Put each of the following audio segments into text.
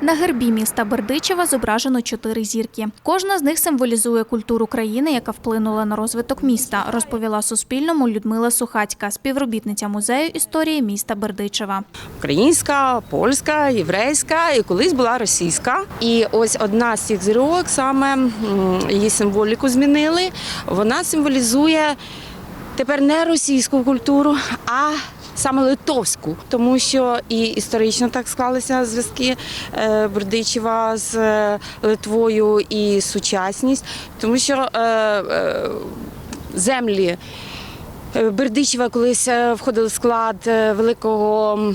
На гербі міста Бердичева зображено чотири зірки. Кожна з них символізує культуру країни, яка вплинула на розвиток міста, розповіла Суспільному Людмила Сухацька, співробітниця музею історії міста Бердичева. Українська, польська, єврейська і колись була російська. І ось одна з цих зірок саме її символіку змінили. Вона символізує тепер не російську культуру, а саме литовську, тому що і історично так склалися зв'язки е, Бердичева з е, Литвою і сучасність, тому що е, землі. Бердичева колись входили в склад великого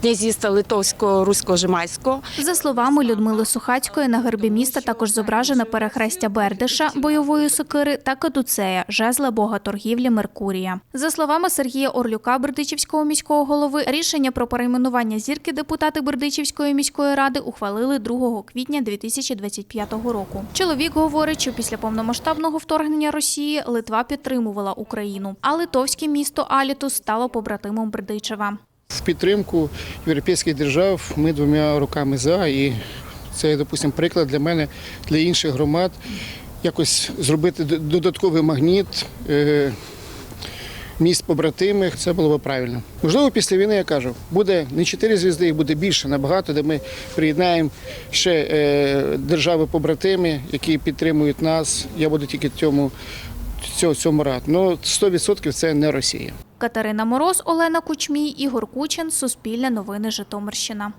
князівства литовського руського жемайського. За словами Людмили Сухацької, на гербі міста також зображене перехрестя Бердиша, бойової сокири та кадуцея, жезла бога торгівлі Меркурія. За словами Сергія Орлюка, Бердичівського міського голови, рішення про перейменування зірки депутати Бердичівської міської ради ухвалили 2 квітня 2025 року. Чоловік говорить, що після повномасштабного вторгнення Росії Литва підтримувала Україну, а литовське місто Алітус стало побратимом Бердичева. В підтримку європейських держав ми двома руками за. І це, допустимо, приклад для мене, для інших громад. Якось зробити додатковий магніт е, міст побратимих. Це було б правильно. Можливо, після війни я кажу, буде не чотири звізди, їх буде більше набагато, де ми приєднаємо ще е, держави-побратими, які підтримують нас. Я буду тільки цьому, цьому, рад. Ну 100% це не Росія. Катерина Мороз, Олена Кучмій, Ігор Кучин, Суспільне новини Житомирщина.